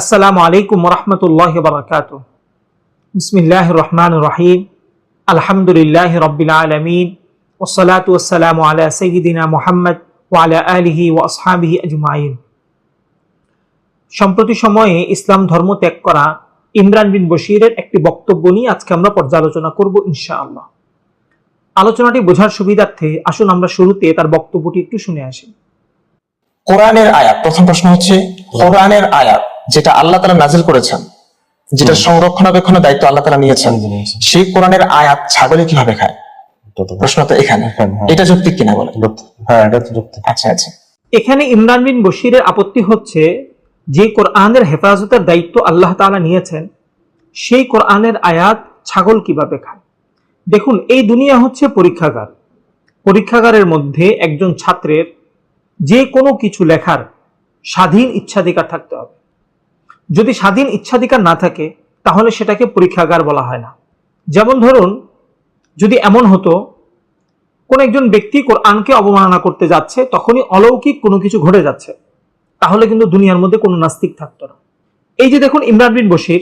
আসসালামু আলাইকুম রহমতুল্লাহ বারকাত বিসমিল্লাহ রহমান রহিম। আলহামদুলিল্লাহ রবিল আলমিন। ওসলাত ওসালাম আলা সঈদিনা মোহাম্মদ ওয়ালা আলিহি ও আসহাবিহি আজমাইন। সম্প্রতি সময়ে ইসলাম ধর্ম ত্যাগ করা ইমরান বিন বশিরের একটি বক্তব্য নিয়ে আজকে আমরা পর্যালোচনা করব ইনশাআল্লাহ। আলোচনাটি বোঝার সুবিধার্থে আসুন আমরা শুরুতে তার বক্তব্যটি একটু শুনে আসি। কোরআনের আয়াত প্রথম প্রশ্ন হচ্ছে কোরআনের আয়াত যেটা আল্লাহ তালা নাজিল করেছেন যেটা সংরক্ষণাবেক্ষণের দায়িত্ব আল্লাহ তালা নিয়েছেন সেই কোরআনের আয়াত ছাগলে কীভাবে খায়? প্রশ্ন তো এখানে। এখানে, হ্যাঁ। এটা যৌক্তিক কিনা বলে হ্যাঁ এটা তো আচ্ছা আচ্ছা। এখানে ইমরান বিন বশিরের আপত্তি হচ্ছে যে কোরআনের হেফাজতের দায়িত্ব আল্লাহ তালা নিয়েছেন সেই কোরআনের আয়াত ছাগল কীভাবে খায়? দেখুন এই দুনিয়া হচ্ছে পরীক্ষাগার। পরীক্ষাগারের মধ্যে একজন ছাত্রের যে কোনো কিছু লেখার স্বাধীন ইচ্ছাধিকার থাকতে হবে। যদি স্বাধীন ইচ্ছাধিকার না থাকে, তাহলে সেটাকে পরীক্ষাগার বলা হয় না। যেমন ধরুন, যদি এমন হতো, কোন একজন ব্যক্তি কোরআনকে অবমাননা করতে যাচ্ছে, তখনই অলৌকিক কোনো কিছু ঘটে যাচ্ছে। তাহলে কিন্তু দুনিয়ার মধ্যে কোনো নাস্তিক থাকতো না। এই যে দেখুন ইমরান বিন বশির,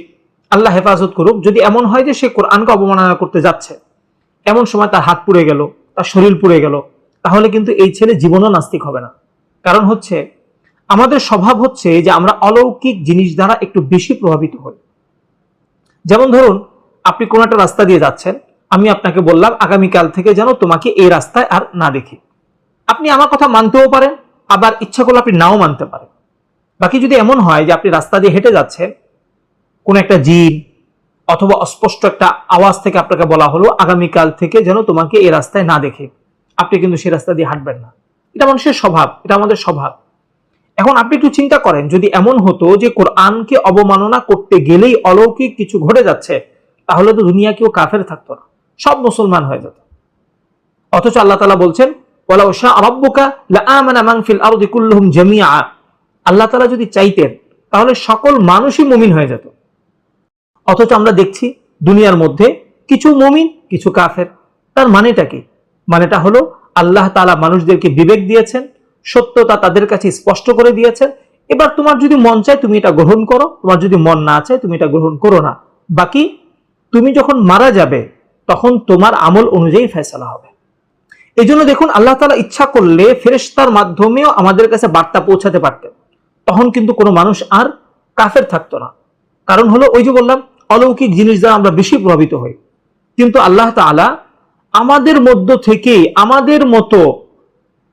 আল্লাহ হেফাজত করুক, যদি এমন হয় যে সে কোরআনকে অবমাননা করতে যাচ্ছে, এমন সময় তার হাত পুড়ে গেল, তার শরীর পুড়ে গেল, তাহলে কিন্তু এই ছেলে জীবনও নাস্তিক হবে না। কারণ হচ্ছে আমাদের স্বভাব হচ্ছে যে আমরা অলৌকিক জিনিস দ্বারা একটু বেশি প্রভাবিত হই। যেমন ধরুন, আপনি কোনো একটা রাস্তা দিয়ে যাচ্ছেন, আমি আপনাকে বললাম, আগামীকাল থেকে যেন তোমাকে এই রাস্তায় আর না দেখি। আপনি আমার কথা মানতেও পারেন, আবার ইচ্ছা করলে আপনি নাও মানতে পারেন। বাকি যদি এমন হয় যে আপনি রাস্তা দিয়ে হেঁটে যাচ্ছেন, কোন একটা জিন অথবা অস্পষ্ট একটা আওয়াজ থেকে আপনাকে বলা হলো, আগামীকাল থেকে যেন তোমাকে এই রাস্তায় না দেখে। আপনি কিন্তু সেই রাস্তা দিয়ে হাঁটবেন না। এটা মানুষের স্বভাব, এটা আমাদের স্বভাব। এখন আপনি একটু চিন্তা করেন, যদি এমন হতো যে কোরআনকে অবমাননা করতে গেলেই অলৌকিক কিছু ঘটে যাচ্ছে, তাহলে তো দুনিয়া কেউ কাফের থাকতো না, সব মুসলমান হয়ে যেত। অথচ আল্লাহ তালা বলছেন আল্লাহ তালা যদি চাইতেন, তাহলে সকল মানুষই মুমিন হয়ে যেত। অথচ আমরা দেখছি দুনিয়ার মধ্যে কিছু মুমিন, কিছু কাফের। তার মানেটা কি? মানেটা হলো, আল্লাহ তালা মানুষদেরকে বিবেক দিয়েছেন সত্যতা তাদের কাছে স্পষ্ট করে দিয়েছেন এবার তোমার যদি মন চায় তুমি এটা গ্রহণ করো, তোমার যদি মন না চায় তুমি এটা গ্রহণ করো না। বাকি, তুমি যখন মারা যাবে, তখন তোমার আমল অনুযায়ী ফেসলা হবে। এই জন্য দেখুন, আল্লাহ তালা ইচ্ছা করলে ফেরেশতার মাধ্যমেও আমাদের কাছে বার্তা পৌঁছাতে পারতেন। তখন কিন্তু কোনো মানুষ আর কাফের থাকতো না। কারণ হলো, ওই যে বললাম, অলৌকিক জিনিস দ্বারা আমরা বেশি প্রভাবিত হই। কিন্তু আল্লাহ তাআলা আমাদের মধ্য থেকেই, আমাদের মতো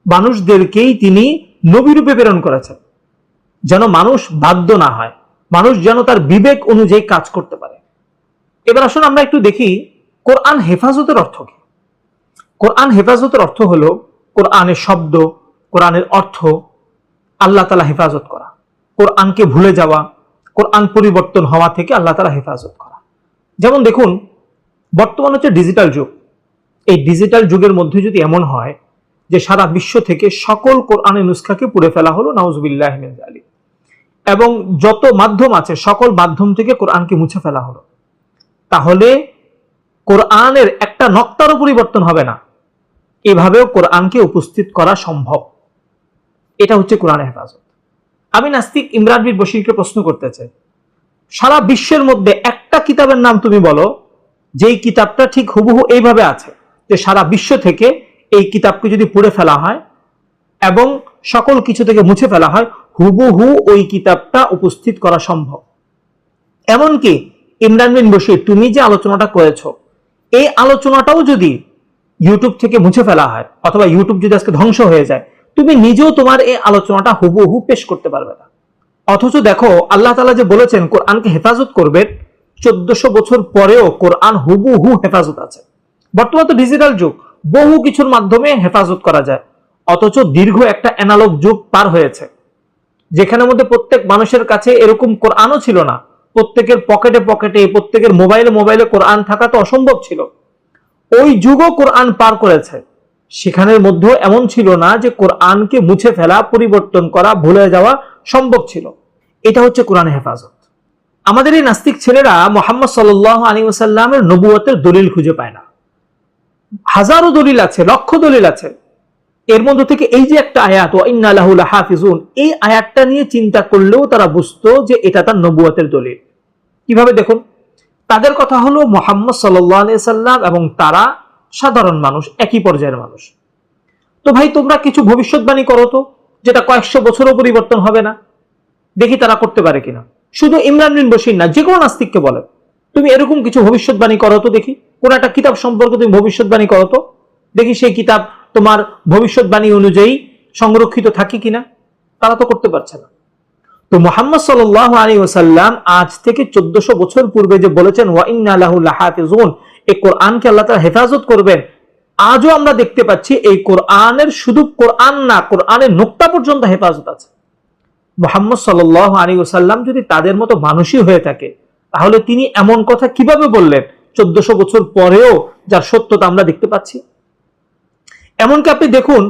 মানুষদেরকেই তিনি নবীরূপে প্রেরণ করেছেন। যেন মানুষ বাধ্য না হয়। মানুষ যেন তার বিবেক অনুযায়ী কাজ করতে পারে। এবার আসুন আমরা একটু দেখি কোরআন হেফাজতের অর্থ কি? কোরআন হেফাজতের অর্থ হলো কোরআনের শব্দ, কোরআনের অর্থ, আল্লাহ তালা হেফাজত করা। কোরআনকে ভুলে যাওয়া, কোরআন পরিবর্তন হওয়া থেকে আল্লাহ তালা হেফাজত করা। যেমন দেখুন, বর্তমান হচ্ছে ডিজিটাল যুগ। এই ডিজিটাল যুগের মধ্যে যদি এমন হয় যে সারা বিশ্ব থেকে সকল কোরআনের নুসখাকে পুড়ে ফেলা হলো, নাউজবিল্লাহ জালিক। এবং যত মাধ্যম আছে, সকল মাধ্যম থেকে কোরআনকে মুছে ফেলা হলো। তাহলে কোরআনের একটা নক্তারও পরিবর্তন হবে না। এভাবেও কোরআনকে উপস্থিত করা সম্ভব। এটা হচ্ছে কোরআনের হেফাজত। আমি নাস্তিক ইমরান বিন বশিরকে প্রশ্ন করতে চাই। সারা বিশ্বের মধ্যে একটা কিতাবের নাম তুমি বলো, যেই কিতাবটা ঠিক হুবহু এইভাবে আছে, যে সারা বিশ্ব থেকে এই কিতাবকে যদি পড়ে ফেলা হয় এবং সকল কিছু থেকে মুছে ফেলা হয়, হুবহু ওই কিতাবটা উপস্থিত করা সম্ভব। এমনকি ইমরান বিন বশির, তুমি যে আলোচনাটা করেছ, এই আলোচনাটাও যদি ইউটিউব থেকে মুছে ফেলা হয় অথবা ইউটিউব যদি আজকে ধ্বংস হয়ে যায়, তুমি নিজেও তোমার এই আলোচনাটা হুবহু পেশ করতে পারবে না। অথচ দেখো, আল্লাহ তালা যে বলেছেন, কোরআনকে হেফাজত করবেন চোদ্দশো বছর পরেও কোরআন হুবহু হেফাজত আছে। বর্তমান তো ডিজিটাল যুগ। বহু কিছুর মাধ্যমে হেফাজত করা যায়। অথচ দীর্ঘ একটা অ্যানালগ যুগ পার হয়েছে। যেখানের মধ্যে প্রত্যেক মানুষের কাছে এরকম কোরআনও ছিল না। প্রত্যেকের পকেটে পকেটে, প্রত্যেকের মোবাইলে মোবাইলে কোরআন থাকা তো অসম্ভব ছিল। ওই যুগও কোরআন পার করেছে। সেখানের মধ্যেও এমন ছিল না যে কোরআনকে মুছে ফেলা, পরিবর্তন করা, ভুলে যাওয়া সম্ভব ছিল। এটা হচ্ছে কোরআন হেফাজত। আমাদের এই নাস্তিক ছেলেরা মোহাম্মদ সাল আলী ওসাল্লামের নবুয়তের দলিল খুঁজে পায় না। হাজারো দলিল আছে, লক্ষ দলিল আছে। এর মধ্যে থেকে এই যে একটা আয়াত, ওয়া ইন্না লাহু লাহাফিজুন, এই আয়াতটা নিয়ে চিন্তা করলেও তারা বুঝতো যে এটা তার নবুয়তের দলিল। কীভাবে দেখুন? তাদের কথা হলো মোহাম্মদ সাল্লাম এবং তারা সাধারণ মানুষ, একই পর্যায়ের মানুষ। তো ভাই, তোমরা কিছু ভবিষ্যৎবাণী করো তো, যেটা কয়েকশো বছরও পরিবর্তন হবে না। দেখি তারা করতে পারে কিনা। শুধু ইমরান বিন বসির না, যে কোনো নাস্তিককে বলে তুমি এরকম কিছু ভবিষ্যৎবাণী করো তো দেখি। কোন একটা কিতাব সম্পর্কে তুমি ভবিষ্যৎবাণী করো তো। দেখি সেই কিতাব তোমার ভবিষ্যৎবাণী অনুযায়ী সংরক্ষিত থাকে কিনা। তারা তো করতে পারছে না। তো মোহাম্মদ সাল আলী ওসাল্লাম আজ থেকে চোদ্দশো বছর পূর্বে যে বলেছেন ওয়াইনাহুল্লাহাফিজুন এই কোরআনকে আল্লাহ তারা হেফাজত করবেন। আজও আমরা দেখতে পাচ্ছি এই কোরআনের শুধু কোরআন না, কোরআনের নোক্তা পর্যন্ত হেফাজত আছে। মোহাম্মদ সাল আলী ওসাল্লাম যদি তাদের মতো মানুষই হয়ে থাকে, তাহলে তিনি এমন কথা কীভাবে বললেন? চোদ্দশো বছর পরেও যার সত্যতা আমরা দেখতে পাচ্ছি। এমনকি আপনি দেখুন,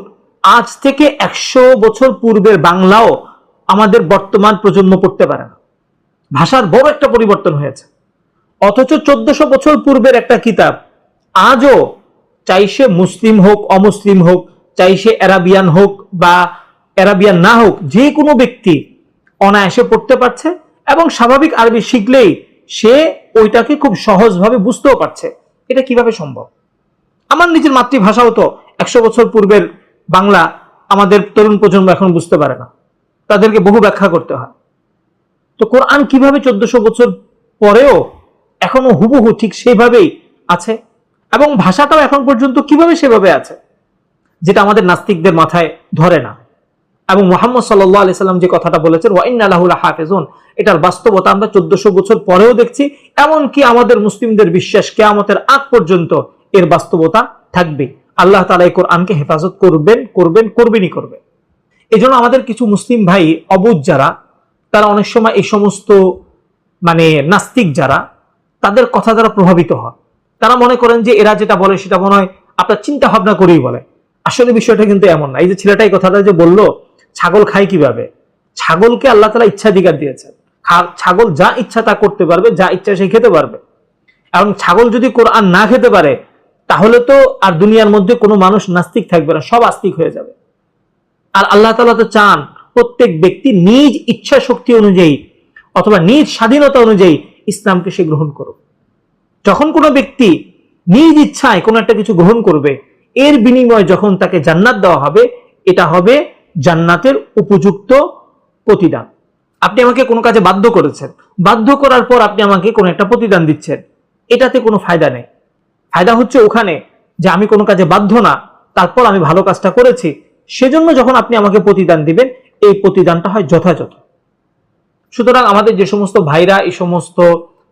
আজ থেকে একশো বছর পূর্বের বাংলাও আমাদের বর্তমান প্রজন্ম পড়তে পারে না। ভাষার বড় একটা পরিবর্তন হয়েছে। অথচ চোদ্দশো বছর পূর্বের একটা কিতাব আজও চাই সে মুসলিম হোক, অমুসলিম হোক, চাই সে অ্যারাবিয়ান হোক বা অ্যারাবিয়ান না হোক, যে কোনো ব্যক্তি অনায়াসে পড়তে পারছে এবং স্বাভাবিক আরবি শিখলেই সে ওইটাকে খুব সহজভাবে বুঝতেও পারছে। এটা কীভাবে সম্ভব? আমার নিজের মাতৃভাষাও তো একশো বছর পূর্বের বাংলা আমাদের তরুণ প্রজন্ম এখন বুঝতে পারে না। তাদেরকে বহু ব্যাখ্যা করতে হয়। তো কোরআন কীভাবে চোদ্দশো বছর পরেও এখনও হুবহু ঠিক সেভাবেই আছে? এবং ভাষাটাও এখন পর্যন্ত কীভাবে সেভাবে আছে? যেটা আমাদের নাস্তিকদের মাথায় ধরে না। এবং মোহাম্মদ সাল্লাহ আলি সাল্লাম যে কথাটা বলেছেন ওয়াইনাল্লাহুল হাফেজুন এটার বাস্তবতা আমরা চোদ্দশো বছর পরেও দেখছি, এমনকি আমাদের মুসলিমদের বিশ্বাস কেয়ামতের আগ পর্যন্ত এর বাস্তবতা থাকবে। আল্লাহ তালা এই কোরআনকে হেফাজত করবেন করবেন, করবেনই করবেন এই জন্য আমাদের কিছু মুসলিম ভাই অবুধ যারা, তারা অনেক সময় এই সমস্ত মানে নাস্তিক যারা, তাদের কথা দ্বারা প্রভাবিত হয়, তারা মনে করেন যে এরা যেটা বলে সেটা মনে হয় আপনার চিন্তা ভাবনা করেই বলে। আসলে বিষয়টা কিন্তু এমন না। এই যে ছেলেটাই কথাটা যে বলল ছাগল খায় কীভাবে? ছাগলকে আল্লাহ তালা ইচ্ছাধিকার দিয়েছেন। ছাগল যা ইচ্ছা তা করতে পারবে, যা ইচ্ছা সে খেতে পারবে। এবং ছাগল যদি কোরআন না খেতে পারে, তাহলে তো আর দুনিয়ার মধ্যে কোনো মানুষ নাস্তিক থাকবে না, সব আস্তিক হয়ে যাবে। আর আল্লাহ তালা তো চান প্রত্যেক ব্যক্তি নিজ ইচ্ছা শক্তি অনুযায়ী অথবা নিজ স্বাধীনতা অনুযায়ী ইসলামকে সে গ্রহণ করুক। যখন কোনো ব্যক্তি নিজ ইচ্ছায় কোনো একটা কিছু গ্রহণ করবে, এর বিনিময়ে যখন তাকে জান্নাত দেওয়া হবে, এটা হবে জান্নাতের উপযুক্ত প্রতিদান। আপনি আমাকে কোনো কাজে বাধ্য করেছেন। বাধ্য করার পর আপনি আমাকে কোনো একটা প্রতিদান দিচ্ছেন। এটাতে কোনো ফায়দা নেই। ফায়দা হচ্ছে ওখানে যে আমি কোনো কাজে বাধ্য না, তারপর আমি ভালো কাজটা করেছি। সেজন্য যখন আপনি আমাকে প্রতিদান দিবেন, এই প্রতিদানটা হয় যথাযথ। সুতরাং আমাদের যে সমস্ত ভাইরা, এই সমস্ত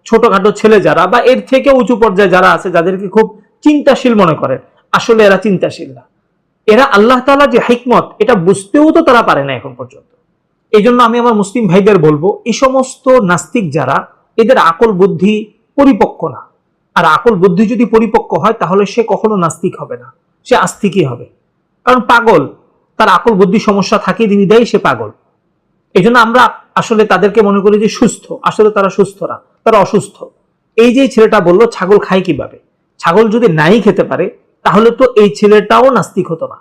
ছোটখাটো ছেলে যারা বা এর থেকে উঁচু পর্যায়ে যারা আছে, যাদেরকে খুব চিন্তাশীল মনে করেন, আসলে এরা চিন্তাশীল না। এরা আল্লাহ তালা যে হিকমত, এটা বুঝতেও তো তারা পারে না এখন পর্যন্ত। এই জন্য আমি আমার মুসলিম ভাইদের বলব, এই সমস্ত নাস্তিক যারা, এদের আকল বুদ্ধি পরিপক্ক না। আর আকল বুদ্ধি যদি পরিপক্ক হয়, তাহলে সে কখনো নাস্তিক হবে না। সে আস্তিকই হবে। কারণ পাগল, তার আকল বুদ্ধি সমস্যা থাকে দেয় সে পাগল। এই জন্য আমরা আসলে তাদেরকে মনে করি যে সুস্থ। আসলে তারা সুস্থ না, তারা অসুস্থ। এই যে ছেলেটা বলল, ছাগল খায় কীভাবে? ছাগল যদি নাই খেতে পারে, তাহলে তো এই ছেলেটাও নাস্তিক হতো না।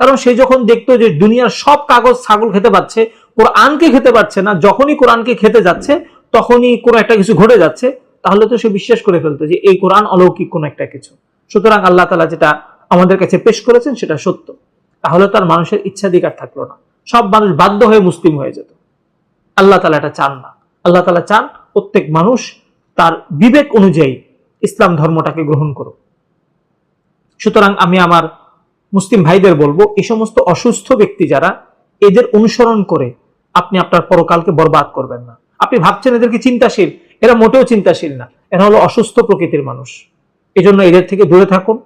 কারণ সে যখন দেখতো যে দুনিয়ার সব কাগজ ছাগল খেতে পাচ্ছে কোরআনকে খেতে পারছে না, যখনই কোরআনকে খেতে যাচ্ছে, তখনই কোনো একটা কিছু ঘটে যাচ্ছে, তাহলে তো সে বিশ্বাস করে ফেলতো যে এই কোরআন অলৌকিক কোনো একটা কিছু। সুতরাং আল্লাহ তালা যেটা আমাদের কাছে পেশ করেছেন সেটা সত্য। তাহলে তার মানুষের ইচ্ছাধিকার থাকল না। সব মানুষ বাধ্য হয়ে মুসলিম হয়ে যেত। আল্লাহ তালা এটা চান না। আল্লাহ তালা চান প্রত্যেক মানুষ তার বিবেক অনুযায়ী ইসলাম ধর্মটাকে গ্রহণ করুক। সুতরাং আমি আমার মুসলিম ভাইদের বলব এই সমস্ত অসুস্থ ব্যক্তি যারা এদের অনুসরণ করে আপনি আপনার পরকালকে বরবাদ করবেন না। আপনি ভাবছেন এদেরকে চিন্তাশীল, এরা মোটেও চিন্তাশীল না। এরা হলো অসুস্থ প্রকৃতির মানুষ। এজন্য এদের থেকে দূরে থাকুন,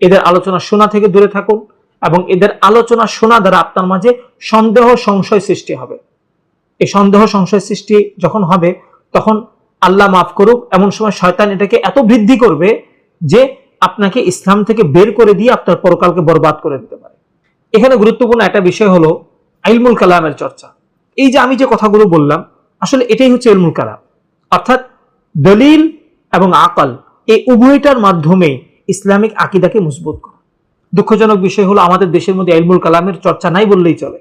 এদের আলোচনা শোনা থেকে দূরে থাকুন এবং এদের আলোচনা শোনা দ্বারা আপনার মাঝে সন্দেহ সংশয় সৃষ্টি হবে। এই সন্দেহ সংশয় সৃষ্টি যখন হবে, তখন আল্লাহ মাফ করুক, এমন সময় শয়তান এটাকে এত বৃদ্ধি করবে যে আপনাকে ইসলাম থেকে বের করে দিয়ে আপনার পরকালকে বরবাদ করে দিতে পারে। এখানে গুরুত্বপূর্ণ একটা বিষয় হলো আইলমুল কালামের চর্চা। এই যে আমি যে কথাগুলো বললাম, আসলে এটাই হচ্ছে ইলমুল কালাম। অর্থাৎ দলিল এবং আকাল এই উভয়টার মাধ্যমে ইসলামিক আকিদাকে মজবুত করা। দুঃখজনক বিষয় হলো আমাদের দেশের মধ্যে ইলমুল কালামের চর্চা নাই বললেই চলে।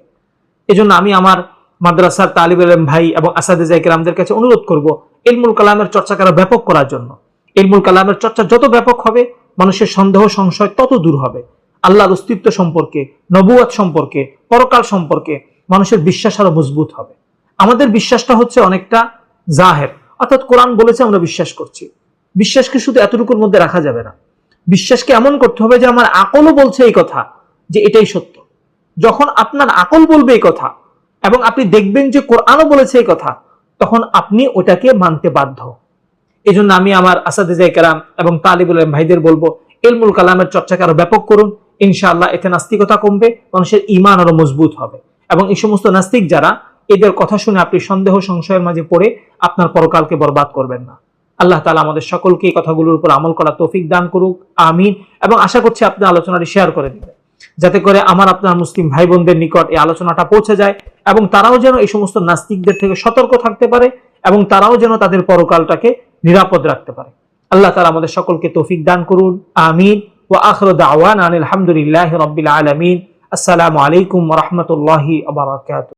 এজন্য আমি আমার মাদ্রাসার তালিব আলম ভাই এবং আসাদে জাইকরামদের কাছে অনুরোধ করব ইলমুল কালামের চর্চা করা ব্যাপক করার জন্য। ইলমুল কালামের চর্চা যত ব্যাপক হবে মানুষের সন্দেহ, সংশয় তত দূর হবে। আল্লাহর অস্তিত্ব সম্পর্কে নবুয়াত সম্পর্কে, পরকাল সম্পর্কে মানুষের বিশ্বাস আরও মজবুত হবে। আমাদের বিশ্বাসটা হচ্ছে অনেকটা জাহের। অর্থাৎ কোরআন বলেছে, আমরা বিশ্বাস করছি। বিশ্বাসকে শুধু এতটুকুর মধ্যে রাখা যাবে না। বিশ্বাসকে এমন করতে হবে যে, আমার আকলও বলছে এই কথা, যে এটাই সত্য। যখন আপনার আকল বলবে এই কথা, এবং আপনি দেখবেন যে কোরআনও বলেছে এই কথা, তখন আপনি ওটাকে মানতে বাধ্য। এই জন্য আমি আমার আসাদে কালাম এবং তালিবুল ভাইদের বলব, ইলমুল কালামের চর্চাকে আরও ব্যাপক করুন। ইনশাআল্লাহ এতে নাস্তিকতা কমবে, মানুষের ইমান আরও মজবুত হবে। এবং এই সমস্ত নাস্তিক যারা, এদের কথা শুনে আপনি সন্দেহ, সংশয়ের মাঝে পড়ে আপনার পরকালকে বরবাদ করবেন না। আল্লাহ তালা আমাদের সকলকে এই কথাগুলোর উপর আমল করা তৌফিক দান করুক, আমিন। এবং আশা করছি আপনি আলোচনাটি শেয়ার করে দিবেন। যাতে করে আমার, আপনার মুসলিম ভাই বোনদের নিকট এই আলোচনাটা পৌঁছে যায় এবং তারাও যেন এই সমস্ত নাস্তিকদের থেকে সতর্ক থাকতে পারে এবং তারাও যেন তাদের পরকালটাকে নিরাপদ রাখতে পারে। আল্লাহ তালা আমাদের সকলকে তৌফিক দান করুন। আমিন। ও আখর দাওয়ান আলহামদুলিল্লাহ রবিল আলমিন। আসসালামু আলাইকুম রহমতুল্লাহি আবরাকাত